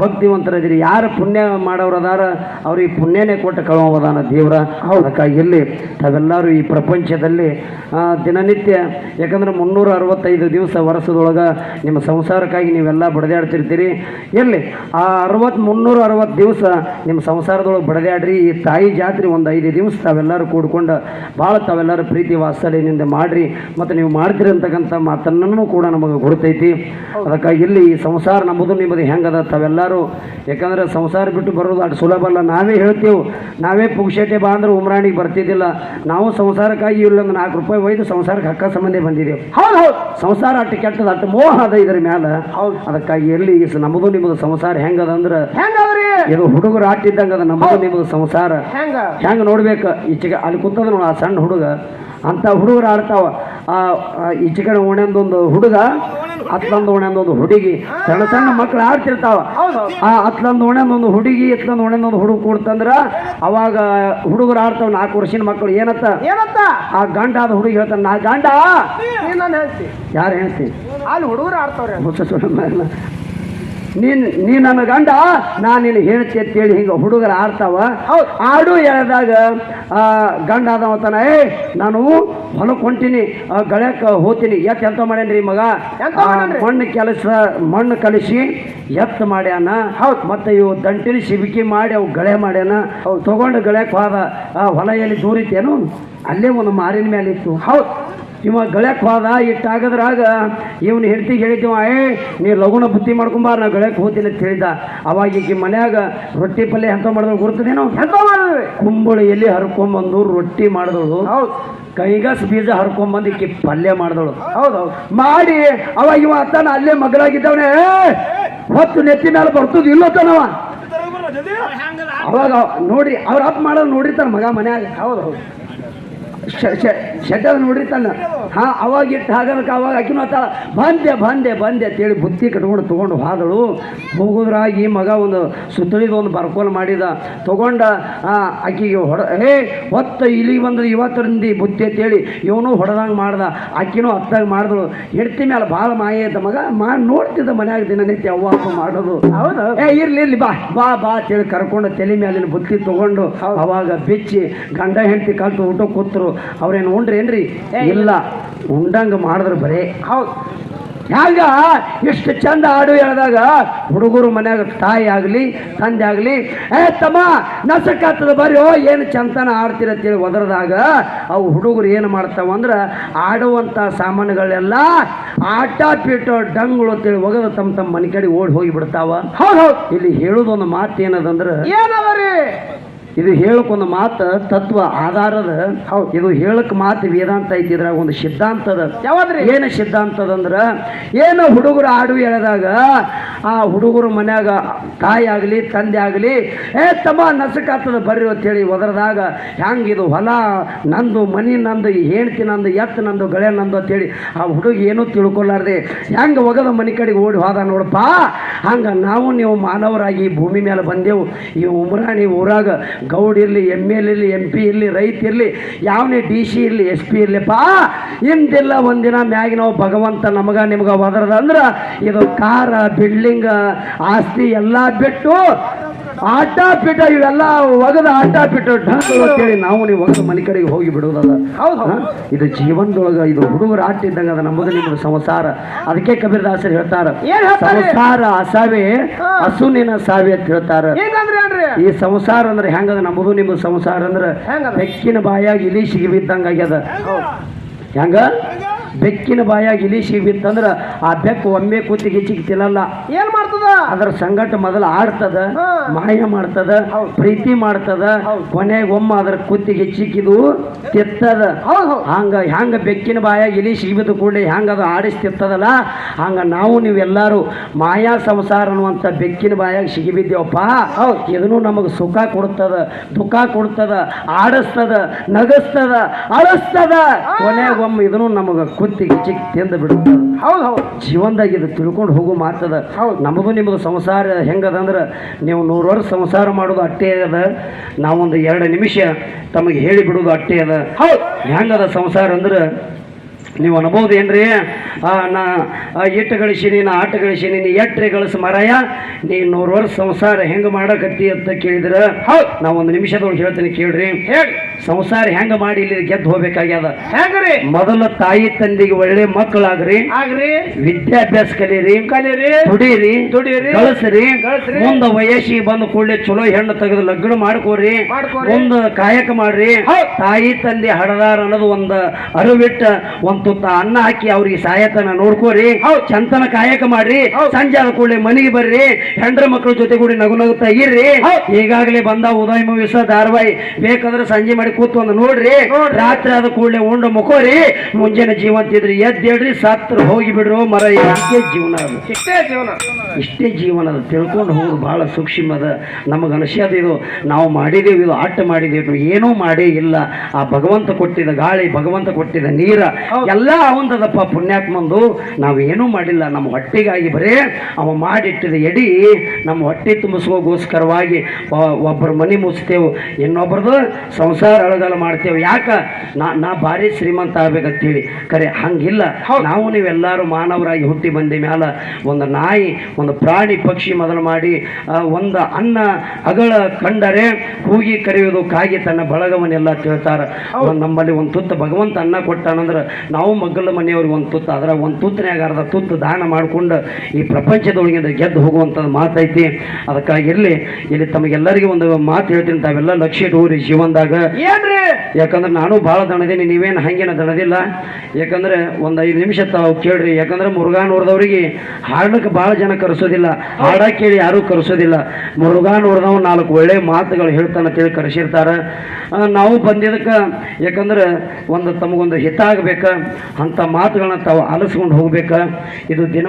ಭಕ್ತಿವಂತರದಿರಿ ಯಾರು ಪುಣ್ಯ ಮಾಡೋರು ಅದಾರ, ಅವ್ರಿಗೆ ಪುಣ್ಯನೇ ಕೊಟ್ಟು ಕಳುವದಾನ ದೇವರ. ಅದಕ್ಕಾಗಿ ಇಲ್ಲಿ ತಾವೆಲ್ಲರೂ ಈ ಪ್ರಪಂಚದಲ್ಲಿ ದಿನನಿತ್ಯ, ಯಾಕಂದ್ರೆ ಮುನ್ನೂರ ಅರವತ್ತೈದು ದಿವಸ ವರ್ಷದೊಳಗೆ ನಿಮ್ಮ ಸಂಸಾರಕ್ಕಾಗಿ ನೀವೆಲ್ಲ ಬಡದಾಡ್ತಿರ್ತೀರಿ. ಎಲ್ಲಿ? ಆ ಅರವತ್ತು ಮುನ್ನೂರ ಅರವತ್ತು ದಿವಸ ನಿಮ್ಮ ಸಂಸಾರದೊಳಗೆ ಬಡದಾಡ್ರಿ. ಈ ತಾಯಿ ಜಾತ್ರೆ ಒಂದು ಐದು ದಿವಸ ತಾವೆಲ್ಲರೂ ಕೂಡ್ಕೊಂಡು ಭಾಳ ತಾವೆಲ್ಲರೂ ಪ್ರೀತಿ ವಾತ್ಸಲ್ಯದಿಂದ ಮಾಡ್ರಿ. ಮತ್ತು ನೀವು ಮಾಡ್ತೀರಿ ಅಂತಕ್ಕಂಥ ಮಾತನ್ನೂ ಕೂಡ ನಮಗೆ ಗುರುತೈತಿ. ಅದಕ್ಕಾಗಿ ಇಲ್ಲಿ ಈ ಸಂಸಾರ ನಮ್ಮದು ನಿಮ್ಮದು ಹೆಂಗದ ತಾವೆಲ್ಲರೂ ಯಾಕಂದ್ರೆ ಸಂಸಾರ ಬಿಟ್ಟು ಬರೋದು ಅಷ್ಟು ಸುಲಭ ಅಲ್ಲ. ನಾವೇ ಹೇಳ್ತೇವೆ ನಾವೇ ಪುಕ್ಷಟೆ ಬಾ ಅಂದ್ರೆ ಉಮ್ರಾಣಿಗೆ ಬರ್ತಿದ್ದಿಲ್ಲ. ನಾವು ಸಂಸಾರಕ್ಕಾಗಿ ಇಲ್ಲೊಂದು ನಾಲ್ಕು ರೂಪಾಯಿ ಒಯ್ದು ಸಂಸಾರಕ್ಕೆ ಹಕ್ಕ ಸಂಬಂಧ ಬಂದಿದ್ದೇವೆ. ಹೌದು ಹೌದು. ಸಂಸಾರ ಅಟ್ಟು ಕೆಟ್ಟದ ಅಟ್ಟು ಮೋಹ ಅದ ಇದ್ರ ಮ್ಯಾಲ. ಅದಕ್ಕಾಗಿ ಎಲ್ಲಿ ನಮ್ಮದು ನಿಮ್ಮದು ಸಂಸಾರ ಹೆಂಗದ ಅಂದ್ರೆ ಇದು ಹುಡುಗರು ಆಟಿದ್ದಂಗೆ ಅದ ನಮ್ಮದು ನಿಮ್ಮದು ಸಂಸಾರ. ಹೆಂಗ? ನೋಡ್ಬೇಕು? ಈಚೆಗೆ ಅಲ್ಲಿ ಕುಂತದ ನೋಡ ಆ ಸಣ್ಣ ಹುಡುಗ. ಅಂತ ಹುಡುಗರು ಆಡ್ತಾವ. ಆ ಈಚೆಕಡೆ ಓಣ್ಯಂದೊಂದು ಹುಡುಗ ಅತ್ಲೊಂದು ಓಣ್ಯಂದೊಂದು ಹುಡುಗಿ. ಸಣ್ಣ ಸಣ್ಣ ಮಕ್ಳು ಆಡ್ತಿರ್ತಾವ ಆ ಅತ್ಲಂದು ಅತ್ಲೊಂದು ಹುಡುಗಿ ಇತ್ಲೊಂದು ಒಂದು ಹುಡುಗ ಕೊಡ್ತಂದ್ರ ಅವಾಗ ಹುಡುಗರು ಆಡ್ತಾವ ನಾಲ್ಕು ವರ್ಷಿನ ಮಕ್ಕಳು ಏನತ್ತ? ಏನಂತ ಆ ಗಂಡ ಆದ ಹುಡುಗಿ ಹೇಳ್ತಾನ ನಾ ಗಂಡ! ಯಾರು ಹೇಳ್ತಿ ಅಲ್ಲಿ ಹುಡುಗರು ಆಡ್ತಾವ್ರೆ. ನೀನ್ ನೀ ನನ್ನ ಗಂಡ? ನಾನು ನಿನ್ನ ಹೇಳ್ತಿ ಅಂತೇಳಿ ಹಿಂಗೆ ಹುಡುಗರ ಆಡ್ತಾವ. ಆಡು ಎಳೆದಾಗ ಗಂಡ ಆದವತನ ಏ ನಾನು ಹೊಲಕ್ಕೆ ಹೊಂಟಿನಿ ಗಳಕ್ ಗಳಕ್ಕೆ ಹೋಗ್ತೀನಿ. ಎತ್ ಎಂತ ಮಾಡ್ಯಾನ್ರಿ ಮಗ? ಮಣ್ಣು ಕೆಲಸ ಮಣ್ಣು ಕಲಿಸಿ ಎತ್ ಮಾಡ್ಯಾನ. ಹೌದು. ಮತ್ತೆ ಇವು ದಂಟಿನ ಸಿಬಿಕಿ ಮಾಡಿ ಅವು ಗಳೆ ಮಾಡ್ಯಾನ. ಅವು ತಗೊಂಡು ಗಳಕ್ಕೆ ಹೋದ ಆ ಹೊಲ ಎಲ್ಲಿ ದೂರಿತೇನು ಅಲ್ಲೇ ಒಂದು ಮಾರಿನ ಮೇಲೆ ಇತ್ತು ಹೌದು. ಇವ ಗಳಕ್ಕೆ ಹೋದ ಇಟ್ಟಾಗದ್ರಾಗ ಇವನು ಹೆಂಡತಿಗೆ ಹೇಳಿದ್ದೀವ ಏ ನೀ ಲಗುಣ ಬುದ್ಧಿ ಮಾಡ್ಕೊಂಬಾರ ನಾ ಗಳಕ್ಕೆ ಹೋಗ್ತೀನಿ ಅಂತ ಹೇಳಿದ್ದ. ಅವಾಗ ಈಗ ಮನ್ಯಾಗ ರೊಟ್ಟಿ ಪಲ್ಯ ಎಂತ ಮಾಡಿದ್ರು ಗುರ್ತದೇನೋ? ಎಂತ ಮಾಡಿದ್ವಿ? ಕುಂಬಳಿ ಎಲ್ಲಿ ಹರ್ಕೊಂಬಂದು ರೊಟ್ಟಿ ಮಾಡಿದಳು. ಹೌದು. ಕೈಗಾಸ್ ಬೀಜ ಹರ್ಕೊಂಬಂದು ಈಕಿ ಪಲ್ಯ ಮಾಡಿದಳು. ಹೌದು ಹೌದು. ಮಾಡಿ ಅವಾಗ ಇವ ಅತ್ತಾನ ಅಲ್ಲೇ ಮಗಳಾಗಿದ್ದವನೇ ಹೊತ್ತು ನೆತ್ತಿ ಮೇಲೆ ಬರ್ತದ ಇಲ್ಲೋತನವ ಅವಾಗ ನೋಡ್ರಿ ಅವ್ರ ಅಪ್ ಮಾಡೋದು ನೋಡಿರ್ತಾನ ಮಗ ಮನ್ಯಾಗ. ಹೌದು ಹೌದು. ಶೆಟ್ಟದ ತನ್ನ. ಹಾ ಅವಾಗ ಇಟ್ಟು ಹಾಗದಕ್ಕೆ ಅವಾಗ ಆಕಿನೂ ಮಾತಾಳ ಬಂದೆ ಬಂದೆ ಬಂದೆ ಅಂತೇಳಿ ಬುತ್ತಿ ಕಟ್ಕೊಂಡು ತೊಗೊಂಡು ಹೋದಳು. ಹೋಗೋದ್ರಾಗ ಈ ಮಗ ಒಂದು ಸುತ್ತಳಿದ ಒಂದು ಬರ್ಕೋಲ್ ಮಾಡಿದ. ತೊಗೊಂಡ ಆ, ಆಕಿಗೆ ಹೊಡ ಹೇ ಹೊತ್ತ ಇಲ್ಲಿಗೆ ಬಂದ್ರೆ ಇವತ್ತರಿಂದ ಬುತ್ತಿ ಅಂತೇಳಿ ಇವನು ಹೊಡೆದಂಗೆ ಮಾಡ್ದ. ಆಕಿನೂ ಹತ್ತಾಗ ಮಾಡಿದಳು. ಹೆಡ್ತಿ ಮೇಲೆ ಭಾಳ ಮಾಯ ಐತ ಮಗ. ಮಾ ನೋಡ್ತಿದ್ದ ಮನ್ಯಾಗ ದಿನನಿತ್ಯ ಅವ್ವ ಅಪ್ಪ ಮಾಡೋದು. ಹೌದು. ಏ ಇರ್ಲಿ ಇರ್ಲಿ ಬಾ ಬಾ ಬಾ ಅಂತೇಳಿ ಕರ್ಕೊಂಡು ತಲೆ ಮೇಲಿನ ಬುತ್ತಿ ತೊಗೊಂಡು ಅವಾಗ ಬಿಚ್ಚಿ ಗಂಡ ಹೆಂಡತಿ ಕಲ್ತು ಊಟ ಕೂತ್ರು ಅವ್ರೇನು ಉಂಡ್ರೇನ್ರಿ ಇಲ್ಲ. ಉಂಡಂಗ ಮಾಡಿದ್ರೆ ಬರೇ. ಹೌದು. ಹ್ಯಾಂಗ ಎಷ್ಟು ಚಂದ ಆಡು ಹೇಳಿದಾಗ ಹುಡುಗರು ಮನ್ಯಾಗ ತಾಯಿ ಆಗಲಿ ತಂದೆ ಆಗಲಿ ಏ ತಮ್ಮ ನಸಕಾತದ ಬರೀ ಓ ಏನು ಚಂದನ ಆಡ್ತಿರತ್ತೇಳಿ ಒದರದಾಗ ಅವು ಹುಡುಗರು ಏನು ಮಾಡ್ತಾವ ಅಂದ್ರೆ ಆಡುವಂಥ ಸಾಮಾನುಗಳೆಲ್ಲ ಆಟ ಪೀಟ ಡಂಗುಳು ಅಂತೇಳಿ ಒಗದು ತಮ್ಮ ತಮ್ಮ ಮನೆ ಕಡೆ ಓಡಿ ಹೋಗಿ ಬಿಡ್ತಾವ. ಹೌದು ಹೌದು. ಇಲ್ಲಿ ಹೇಳೋದೊಂದು ಮಾತು ಏನದಂದ್ರೆ ಏನದರಿ ಇದು ಹೇಳಕ್ಕೊಂದು ಮಾತು ತತ್ವ ಆಧಾರದ ಇದು ಹೇಳಕ್ ಮಾತು ವೇದಾಂತ ಐತಿ ಇದ್ರಾಗ ಒಂದು ಸಿದ್ಧಾಂತದ. ಯಾವ್ದ್ರಿ? ಏನು ಸಿದ್ಧಾಂತದಂದ್ರ ಏನು ಹುಡುಗರು ಆಡು ಎಳೆದಾಗ ಆ ಹುಡುಗರು ಮನ್ಯಾಗ ತಾಯಿ ಆಗಲಿ ತಂದೆ ಆಗಲಿ ಏ ತಮ್ಮ ನಸಕಾತದ ಬರ್ರಿ ಅಂತೇಳಿ ಒದರದಾಗ ಹೆಂಗೆ ಇದು ಹೊಲ ನಂದು ಮನಿ ನಂದು ಈ ಹೆಂಡ್ತಿ ನಂದು ಎತ್ತು ನಂದು ಗಳೆ ನಂದು ಅಂತೇಳಿ ಆ ಹುಡುಗ ಏನೂ ತಿಳ್ಕೊಲಾರ್ದೆ ಹೆಂಗೆ ಒಗದ ಮನೆ ಕಡೆಗೆ ಓಡಿ ಹೋದ ನೋಡಪ್ಪ ಹಂಗೆ ನಾವು ನೀವು ಮಾನವರಾಗಿ ಭೂಮಿ ಮೇಲೆ ಬಂದೆವು. ಈ ಉಮ್ರಾಣಿ ಊರಾಗ ಗೌಡ್ ಇರಲಿ ಎಂ ಎಲ್ ಇರಲಿ, ಎಂ ಪಿ ಇರಲಿ, ರೈತ ಇರಲಿ, ಯಾವನೇ ಡಿ ಸಿ ಇರಲಿ, ಎಸ್ ಪಿ ಇರಲಿಪ್ಪ, ಇಂದಿಲ್ಲ ಒಂದಿನ ಮ್ಯಾಗಿನ ಭಗವಂತ ನಮಗ ನಿಮ್ಗೆ ಒದರದ ಇದು ಕಾರ ಬಿಲ್ಡಿಂಗ್ ಆಸ್ತಿ ಎಲ್ಲ ಬಿಟ್ಟು ಆಟ ಪೀಠ ಇವೆಲ್ಲ ಒಗದ ಆಟ ಪೀಠ ಢಂಗಳು ಅಂತೇಳಿ ನಾವು ನೀವು ಒಗದ ಮನೆ ಕಡೆಗೆ ಹೋಗಿ ಬಿಡುವುದಲ್ಲ. ಹೌದು? ಇದು ಜೀವನದೊಳಗ ಇದು ಹುಡುಗರು ಆಟ ಇದ್ದಂಗ ಅದ ನಮ್ಮದು ನಿಮ್ಮ ಸಂಸಾರ. ಅದಕ್ಕೆ ಕಬೀರದಾಸರು ಹೇಳ್ತಾರ? ಸಂಸಾರ ಅಸಾವೆ ಅಸುನಿನ ಹಸುನಿನ ಸಾವೆ ಅಂತ ಹೇಳ್ತಾರ. ಈ ಸಂಸಾರ ಅಂದ್ರೆ ಹೆಂಗದ ನಮ್ಮದು ನಿಮ್ಮ ಸಂಸಾರ ಅಂದ್ರೆ ಹೆಕ್ಕಿನ ಬೆಕ್ಕಿನ ಬಾಯಾಗ ಇಲಿ ಸಿಗಿ ಬಿದ್ದಂಗ ಆಗ್ಯದ ಹೆಂಗ? ಬೆಕ್ಕಿನ ಬಾಯಾಗಿ ಇಲಿ ಸಿಗಿ ಬಿತ್ತಂದ್ರ ಆ ಬೆಕ್ಕು ಒಮ್ಮೆ ಕೂತಿ ಗಿಚ್ಚಿಗೆ ತಿನ್ನಲ್ಲ. ಏನ್ ಮಾಡ್ತದ? ಅದರ ಸಂಗಟ ಮೊದಲು ಆಡ್ತದ. ಮಾಯ ಮಾಡ್ತದ ಪ್ರೀತಿ ಮಾಡ್ತದ. ಕೊನೆಗೆ ಒಮ್ಮ ಅದರ ಕುತ್ತಿಗೆ ಚಿಕ್ಕಿದು ತಿತ್ತದ. ಹಂಗ ಹೆಂಗ ಬೆಕ್ಕಿನ ಬಾಯಾಗಿ ಇಲಿ ಸಿಗಿದ ಕೂಡಲೇ ಹೆಂಗ ಅದು ಆಡಿಸ್ತಿರ್ತದಲ್ಲ ಹಂಗ ನಾವು ನೀವೆಲ್ಲರೂ ಮಾಯಾ ಸಂಸಾರ ಅನ್ನುವಂಥ ಬೆಕ್ಕಿನ ಬಾಯಾಗಿ ಸಿಗಿಬಿದ್ದೇವಪ್ಪ. ಇದನ್ನು ನಮಗೆ ಸುಖ ಕೊಡ್ತದ ದುಃಖ ಕೊಡ್ತದ ಆಡಿಸ್ತದ ನಗಸ್ತದ ಅಳಸ್ತದ. ಕೊನೆಗೊಮ್ಮೆ ಇದನ್ನು ನಮಗೆ ಕುತ್ತಿಗೆ ಚಿಕ್ಕ ತಿಂದು ಬಿಡುತ್ತದ ಹೌದು ಹೌದು. ಜೀವನದಾಗ ಇದು ತಿಳ್ಕೊಂಡು ಹೋಗೋ ಮಾತದ. ಹೌದು. ನಮಗೂ ನಿಮ್ಮದು ಸಂಸಾರ ಹೆಂಗದಂದ್ರೆ ನೀವು ನೂರು ವರ್ಷ ಸಂಸಾರ ಮಾಡೋದು ಅಟ್ಟೆ ಅದ ನಾವೊಂದು ಎರಡು ನಿಮಿಷ ತಮಗೆ ಹೇಳಿ ಬಿಡೋದು ಅಟ್ಟೆ ಅದ. ಹೌದು. ಹೆಂಗದ ಸಂಸಾರ ಅಂದ್ರೆ ನೀವು ಅನ್ಬೋದು ಏನ್ರಿ ಆ, ನಾ ಇಟ್ಟು ಗಳಿಸೀನಿ ನಾ ಆಟ ಗಳಿಸೀನಿ ನೀ ಎಟ್ರೆ ಗಳಿಸ ಮರಾಯ? ನೀ ನೂರು ವರ್ಷ ಸಂಸಾರ ಹೆಂಗ್ ಮಾಡಕತ್ತಿ ಅಂತ ಕೇಳಿದ್ರ? ಹೌದು. ನಾ ಒಂದು ನಿಮಿಷದೊಳಗೆ ಹೇಳ್ತೀನಿ ಕೇಳ್ರಿ. ಹೇಳಿ. ಸಂಸಾರ ಹೆಂಗ್ ಮಾಡಿ ಇಲ್ಲಿ ಗೆದ್ದು ಹೋಗ್ಬೇಕಾಗ್ಯದ? ಹೆಂಗ್ರಿ ಮೊದಲ ತಾಯಿ ತಂದೆಗೆ ಒಳ್ಳೆ ಮಕ್ಕಳಾಗ್ರಿ. ಆಗ್ರಿ. ವಿದ್ಯಾಭ್ಯಾಸ ಕಲೀರಿ. ಕಲೀರಿ. ದುಡೀರಿ. ದುಡೀರಿ. ಕಳಿಸ್ರಿ ಕಳ್ಸ್ರಿ. ಮುಂದ ವಯಸ್ಸಿಗೆ ಬಂದ ಕೂಡಲೇ ಚಲೋ ಹೆಣ್ಣು ತೆಗೆದು ಲಗ್ನ ಮಾಡ್ಕೋರಿ. ಮಾಡ್ಕೋರಿ. ಮುಂದ ಕಾಯಕ ಮಾಡ್ರಿ. ತಾಯಿ ತಂದೆ ಹಡದಾರ ಅನ್ನೋದು ಒಂದು ಅರಿವಿಟ್ಟ ಒಂದ್ ತುತ್ತ ಅನ್ನ ಹಾಕಿ ಅವ್ರಿಗೆ ಸಾಯತನ ನೋಡ್ಕೋರಿ. ಚಂತನ ಕಾಯಕ ಮಾಡ್ರಿ. ಸಂಜೆ ಆದ ಕೂಡಲೇ ಮನೆಗೆ ಬರ್ರಿ. ಹೆಂಡ್ರ ಮಕ್ಕಳ ಜೊತೆ ಕೂಡಿ ನಗು ನಗುತ್ತಾ ಇರ್ರಿ. ಈಗಾಗಲೇ ಬಂದ ಉದಯ ವಿಶ್ವ ಧಾರವಾಹಿ. ಬೇಕಾದ್ರೆ ಸಂಜೆ ಮಾಡಿ ಕೂತು ಒಂದು ನೋಡ್ರಿ. ರಾತ್ರಿ ಆದ ಕೂಡಲೇ ಉಂಡು ಮುಖೋರಿ. ಮುಂಜಾನೆ ಜೀವಂತ ಇದ್ರಿ. ಎದ್ದೇಳ್ರಿ ಸತ್ರ ಹೋಗಿ ಬಿಡ್ರು ಮರ ಇಷ್ಟೇ ಜೀವನ ಅದು. ಇಷ್ಟೇ ಜೀವನ. ಇಷ್ಟೇ ಜೀವನ ಅದು. ತಿಳ್ಕೊಂಡು ಹೋಗೋದು ಬಹಳ ಸೂಕ್ಷ್ಮ ಅದ. ನಮಗೆ ಅನಿಸ್ಯದ ಇದು ನಾವು ಮಾಡಿದೇವು ಇದು ಆಟ ಮಾಡಿದೇವು ಏನೂ ಮಾಡೇ ಇಲ್ಲ. ಆ ಭಗವಂತ ಕೊಟ್ಟಿದ ಗಾಳಿ ಭಗವಂತ ಕೊಟ್ಟಿದ ನೀರ. ಎಲ್ಲ ಅವಂದದಪ್ಪ ಪುಣ್ಯಾತ್ಮಂದು ನಾವೇನೂ ಮಾಡಿಲ್ಲ ನಮ್ಮ ಹೊಟ್ಟೆಗಾಗಿ ಬರೇ ಅವ ಮಾಡಿಟ್ಟಿದ ಎಡಿ ನಮ್ಮ ಹೊಟ್ಟೆ ತುಂಬಿಸ್ಕೋಗೋಸ್ಕರವಾಗಿ ಒಬ್ಬರ ಮನೆ ಮುಚ್ತೇವೆ ಇನ್ನೊಬ್ರದ್ದು ಸಂಸಾರ ಅಳಗಲ ಮಾಡ್ತೇವೆ. ಯಾಕ? ನಾ ನಾ ಭಾರಿ ಶ್ರೀಮಂತ ಆಗ್ಬೇಕಂತೇಳಿ. ಕರೆ ಹಂಗಿಲ್ಲ. ನಾವು ನೀವೆಲ್ಲರೂ ಮಾನವರಾಗಿ ಹುಟ್ಟಿ ಬಂದ ಮ್ಯಾಲ ಒಂದು ನಾಯಿ ಒಂದು ಪ್ರಾಣಿ ಪಕ್ಷಿ ಮೊದಲು ಮಾಡಿ ಒಂದು ಅನ್ನ ಅಗಳ ಕಂಡರೆ ಕೂಗಿ ಕರೆಯುವುದು ಕಾಗಿ ತನ್ನ ಬಳಗವನ್ನೆಲ್ಲ ತಿಳ್ತಾರ. ನಮ್ಮಲ್ಲಿ ಒಂದು ತುತ್ತ ಭಗವಂತ ಅನ್ನ ಕೊಟ್ಟಾನಂದ್ರೆ ನಾವು ಮಗ್ಗಲ ಮನೆಯವ್ರಿಗೆ ಒಂದು ತುತ್ತು ಅದರ ಒಂದು ತುತ್ತನ್ಯಾಗ ಅರ್ಧ ತುತ್ತು ದಾನ ಮಾಡ್ಕೊಂಡು ಈ ಪ್ರಪಂಚದೊಳಗೆ ಗೆದ್ದು ಹೋಗುವಂಥದ್ದು ಮಾತೈತಿ. ಅದಕ್ಕಾಗಿ ಇರಲಿ ಇಲ್ಲಿ ತಮಗೆಲ್ಲರಿಗೂ ಒಂದು ಮಾತು ಹೇಳ್ತೀನಿ ತಾವೆಲ್ಲ ಲಕ್ಷ್ಯ ಇಟ್ಕೋರಿ ಜೀವನದಾಗ. ಏನ್ರಿ? ಯಾಕಂದ್ರೆ ನಾನು ಭಾಳ ದಣದೀನಿ ನೀವೇನು ಹಂಗೇನ ದಣದಿಲ್ಲ ಯಾಕಂದ್ರೆ ಒಂದು ಐದು ನಿಮಿಷ ತಾವು ಕೇಳ್ರಿ ಯಾಕಂದ್ರೆ ಮುರುಘಾ ನೋಡಿದವ್ರಿಗೆ ಹಾಡ್ಲಿಕ್ಕೆ ಭಾಳ ಜನ ಕರೆಸೋದಿಲ್ಲ. ಹಾಡ ಕೇಳಿ ಯಾರೂ ಕರೆಸೋದಿಲ್ಲ. ಮುರುಘಾ ನೋಡಿದವ್ ನಾಲ್ಕು ಒಳ್ಳೆ ಮಾತುಗಳು ಹೇಳ್ತಾನೆ ಅಂತೇಳಿ ಕರೆಸಿರ್ತಾರೆ. ನಾವು ಬಂದಿದ್ದಕ್ಕೆ ಯಾಕಂದ್ರೆ ಒಂದು ತಮಗೊಂದು ಹಿತ ಆಗ್ಬೇಕ. ಅಂಥ ಮಾತುಗಳನ್ನ ತಾವು ಆಲಿಸ್ಕೊಂಡು ಹೋಗ್ಬೇಕು? ಇದು ದಿನ